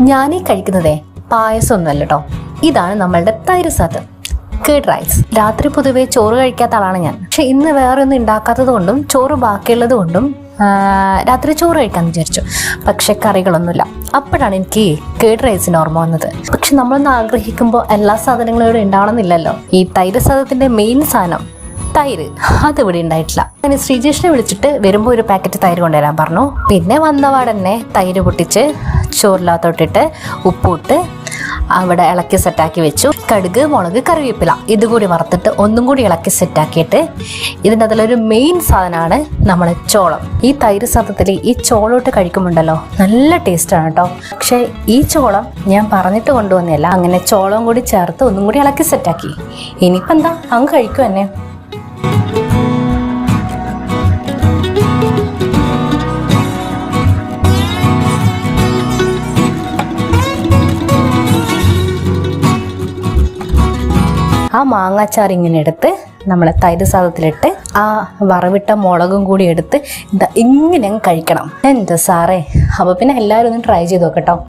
ഞാനീ കഴിക്കുന്നതേ പായസമൊന്നുമല്ല കേട്ടോ ഇതാണ് നമ്മളുടെ തൈര് സാദം. കേഡ് റൈസ് രാത്രി പൊതുവെ ചോറ് കഴിക്കാത്ത ആളാണ് ഞാൻ. പക്ഷെ ഇന്ന് വേറെ ഒന്നും ഉണ്ടാക്കാത്തത് കൊണ്ടും ചോറ് ബാക്കിയുള്ളത് കൊണ്ടും രാത്രി ചോറ് കഴിക്കാമെന്ന് വിചാരിച്ചു. പക്ഷെ കറികളൊന്നുമില്ല. അപ്പോഴാണ് എനിക്ക് കേട് റൈസിന് ഓർമ്മ വന്നത്. പക്ഷെ നമ്മളൊന്ന് ആഗ്രഹിക്കുമ്പോൾ എല്ലാ സാധനങ്ങളും ഇവിടെ ഉണ്ടാവണമെന്നില്ലല്ലോ ഈ തൈര് സാധനത്തിന്റെ മെയിൻ സാധനം തൈര്. അത് ഇവിടെ ഉണ്ടായിട്ടില്ല അങ്ങനെ ശ്രീജേഷിനെ വിളിച്ചിട്ട് വരുമ്പോൾ ഒരു പാക്കറ്റ് തൈര് കൊണ്ടുവരാൻ പറഞ്ഞു. പിന്നെ വന്നപാടന്നെ തൈര് പൊട്ടിച്ച് ചോറിലാത്തോട്ടിട്ട് ഉപ്പിട്ട് അവിടെ ഇളക്കി സെറ്റാക്കി വെച്ചു. കടുക് മുളക് കറിവേപ്പില. ഇതുകൂടി വറുത്തിട്ട് ഒന്നും കൂടി ഇളക്കി സെറ്റാക്കിയിട്ട് ഇതിന്റെ അതിലൊരു മെയിൻ സാധനമാണ് നമ്മൾ ചോളം. ഈ തൈര് സാധത്തിൽ ഈ ചോളോട്ട് കഴിക്കുമ്പോണ്ടല്ലോ നല്ല ടേസ്റ്റാണ് കേട്ടോ പക്ഷേ ഈ ചോളം ഞാൻ പറഞ്ഞിട്ട് കൊണ്ടുവന്നില്ല അങ്ങനെ ചോളം കൂടി ചേർത്ത് ഒന്നും കൂടി ഇളക്കി സെറ്റാക്കി. ഇനിയിപ്പോൾ എന്താ അങ്ങ് കഴിക്കും എന്നെ. ആ മാങ്ങാച്ചാർ ഇങ്ങനെ എടുത്ത് നമ്മൾ തൈര് സാധത്തിലിട്ട് ആ വറവിട്ട മുളകും കൂടി എടുത്ത് ഇങ്ങനെ കഴിക്കണം. എന്താ സാറേ അപ്പോൾ പിന്നെ എല്ലാവരും ഒന്ന് ട്രൈ ചെയ്ത് നോക്കട്ടോ